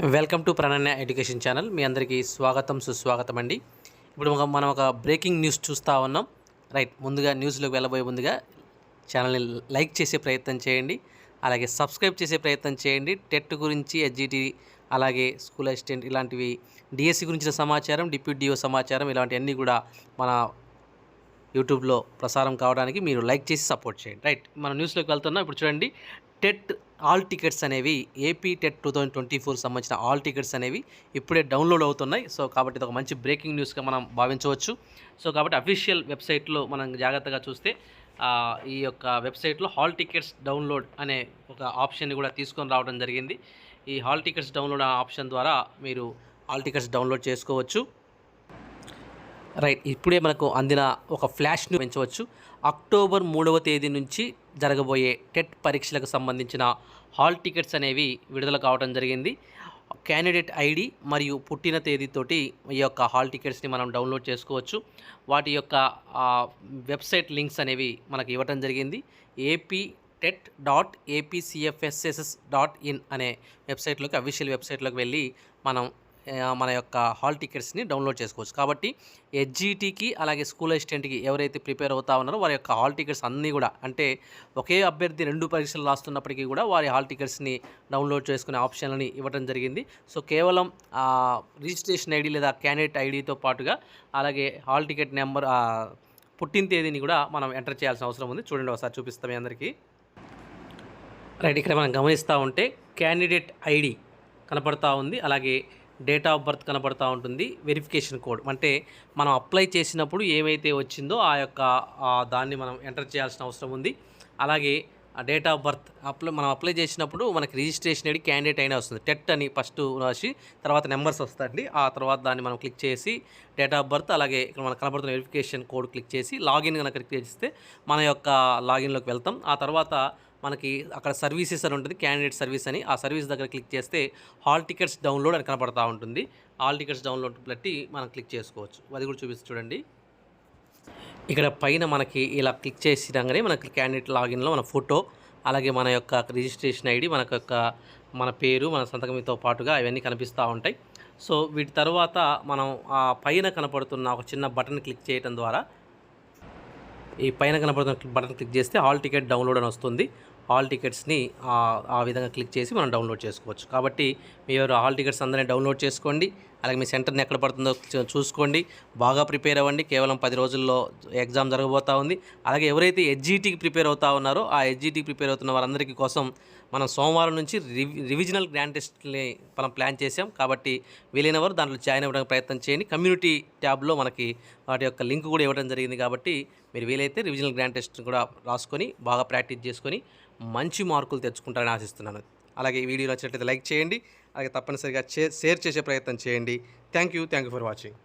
Welcome to Prananya education channel. మీ అందరికీ స్వాగతం సుస్వాగతం అండి. ఇప్పుడు ఒక- మనం ఒక బ్రేకింగ్ న్యూస్ చూస్తూ ఉన్నాం. రైట్ ముందుగా న్యూస్లోకి వెళ్ళబోయే ముందుగా ఛానల్ని లైక్ చేసే ప్రయత్నం చేయండి. అలాగే సబ్స్క్రైబ్ చేసే ప్రయత్నం చేయండి. టెట్ గురించి ఎస్జిటి అలాగే స్కూల్ అసిస్టెంట్ ఇలాంటివి డిఎస్సి గురించిన సమాచారం డిప్యూటీ డిఓ సమాచారం ఇలాంటివన్నీ కూడా మన యూట్యూబ్లో ప్రసారం కావడానికి మీరు లైక్ చేసి సపోర్ట్ చేయండి. రైట్ మన న్యూస్లోకి వెళ్తున్నాం. ఇప్పుడు చూడండి టెట్ ఆల్ టికెట్స్ అనేవి AP TET two thousand twenty four సంబంధించిన ఆల్ టికెట్స్ అనేవి ఇప్పుడే డౌన్లోడ్ అవుతున్నాయి. సో కాబట్టి ఇది ఒక మంచి బ్రేకింగ్ న్యూస్గా మనం భావించవచ్చు. సో కాబట్టి అఫీషియల్ వెబ్సైట్లో మనం జాగ్రత్తగా చూస్తే ఈ యొక్క వెబ్సైట్లో హాల్ టికెట్స్ డౌన్లోడ్ అనే ఒక ఆప్షన్ని కూడా తీసుకొని రావడం జరిగింది. ఈ హాల్ టికెట్స్ డౌన్లోడ్ అనే ఆప్షన్ ద్వారా మీరు హాల్ టికెట్స్ డౌన్లోడ్ చేసుకోవచ్చు. రైట్ ఇప్పుడే మనకు అందిన ఒక ఫ్లాష్ను పెంచవచ్చు. అక్టోబర్ మూడవ తేదీ నుంచి జరగబోయే టెట్ పరీక్షలకు సంబంధించిన హాల్ టికెట్స్ అనేవి విడుదల కావడం జరిగింది. క్యాండిడేట్ ఐడి మరియు పుట్టిన తేదీతోటి ఈ యొక్క హాల్ టికెట్స్ని మనం డౌన్లోడ్ చేసుకోవచ్చు. వాటి యొక్క వెబ్సైట్ లింక్స్ అనేవి మనకు ఇవ్వడం జరిగింది. AP TET dot APCFSSS dot in అనే వెబ్సైట్లోకి అఫీషియల్ వెబ్సైట్లోకి వెళ్ళి మనం మన యొక్క హాల్ టికెట్స్ని డౌన్లోడ్ చేసుకోవచ్చు. కాబట్టి హెచ్జిటికి అలాగే స్కూల్ అసిస్టెంట్కి ఎవరైతే ప్రిపేర్ అవుతా ఉన్నారో వారి యొక్క హాల్ టికెట్స్ అన్నీ కూడా అంటే ఒకే అభ్యర్థి రెండు పరీక్షలు రాస్తున్నప్పటికీ కూడా వారి హాల్ టికెట్స్ని డౌన్లోడ్ చేసుకునే ఆప్షన్లని ఇవ్వడం జరిగింది. సో కేవలం రిజిస్ట్రేషన్ ఐడి లేదా క్యాండిడేట్ ఐడితో పాటుగా అలాగే హాల్ టికెట్ నెంబర్ పుట్టిన తేదీని కూడా మనం ఎంటర్ చేయాల్సిన అవసరం ఉంది. చూడండి ఒకసారి చూపిస్తాం మీ అందరికీ. రైట్ ఇక్కడ మనం గమనిస్తూ ఉంటే క్యాండిడేట్ ఐడి కనపడతా ఉంది. అలాగే డేట్ ఆఫ్ బర్త్ కనబడుతూ ఉంటుంది వెరిఫికేషన్ కోడ్. అంటే మనం అప్లై చేసినప్పుడు ఏమైతే వచ్చిందో ఆ యొక్క దాన్ని మనం ఎంటర్ చేయాల్సిన అవసరం ఉంది. అలాగే ఆ డేట్ ఆఫ్ బర్త్ అప్లై మనం అప్లై చేసినప్పుడు మనకి రిజిస్ట్రేషన్ ఐడి క్యాండిడేట్ అయినా వస్తుంది. టెట్ అని ఫస్ట్ రాసి తర్వాత నెంబర్స్ వస్తాయండి. ఆ తర్వాత దాన్ని మనం క్లిక్ చేసి డేట్ ఆఫ్ బర్త్ అలాగే ఇక్కడ మనకు కనబడుతున్న వెరిఫికేషన్ కోడ్ క్లిక్ చేసి లాగిన్ కనుక క్లిక్ చేస్తే మన యొక్క లాగిన్లోకి వెళ్తాం. ఆ తర్వాత మనకి అక్కడ సర్వీసెస్ అని ఉంటుంది క్యాండిడేట్ సర్వీస్ అని. ఆ సర్వీస్ దగ్గర క్లిక్ చేస్తే హాల్ టికెట్స్ డౌన్లోడ్ అని కనపడతా ఉంటుంది. హాల్ టికెట్స్ డౌన్లోడ్ బట్టి మనం క్లిక్ చేసుకోవచ్చు. అది కూడా చూపిస్తూ చూడండి. ఇక్కడ పైన మనకి ఇలా క్లిక్ చేసినాగానే మనకి క్యాండిడేట్ లాగిన్లో మన ఫోటో అలాగే మన యొక్క రిజిస్ట్రేషన్ ఐడి మన యొక్క మన పేరు మన సంతకంతో పాటుగా ఇవన్నీ కనిపిస్తూ ఉంటాయి. సో వీటి తర్వాత మనం ఆ పైన కనపడుతున్న ఒక చిన్న బటన్ క్లిక్ చేయడం ద్వారా ఈ పైన కనపడుతున్న బటన్ క్లిక్ చేస్తే హాల్ టికెట్ డౌన్లోడ్ అని వస్తుంది. హాల్ టికెట్స్ని ఆ విధంగా క్లిక్ చేసి మనం డౌన్లోడ్ చేసుకోవచ్చు. కాబట్టి మీరు హాల్ టికెట్స్ అందరినీ డౌన్లోడ్ చేసుకోండి. అలాగే మీ సెంటర్ని ఎక్కడ పడుతుందో చూసుకోండి. బాగా ప్రిపేర్ అవ్వండి. కేవలం పది రోజుల్లో ఎగ్జామ్ జరగబోతా ఉంది. అలాగే ఎవరైతే హెచ్జిటికి ప్రిపేర్ అవుతా ఉన్నారో ఆ హెచ్జిటికి ప్రిపేర్ అవుతున్న వారందరికీ కోసం మనం సోమవారం నుంచి రివి రివిజనల్ గ్రాండ్ టెస్ట్ని మనం ప్లాన్ చేసాం కాబట్టి వీలైన వారు దాంట్లో జాయిన్ అవ్వడానికి ప్రయత్నం చేయండి. కమ్యూనిటీ ట్యాబ్లో మనకి వాటి యొక్క లింక్ కూడా ఇవ్వడం జరిగింది కాబట్టి మీరు వీలైతే రివిజనల్ గ్రాండ్ టెస్ట్ కూడా రాసుకొని బాగా ప్రాక్టీస్ చేసుకొని మంచి మార్కులు తెచ్చుకుంటారని ఆశిస్తున్నాను. అలాగే ఈ వీడియో నచ్చినట్లయితే లైక్ చేయండి. అలాగే తప్పనిసరిగా షేర్ చేసే ప్రయత్నం చేయండి. Thank you. Thank you for watching.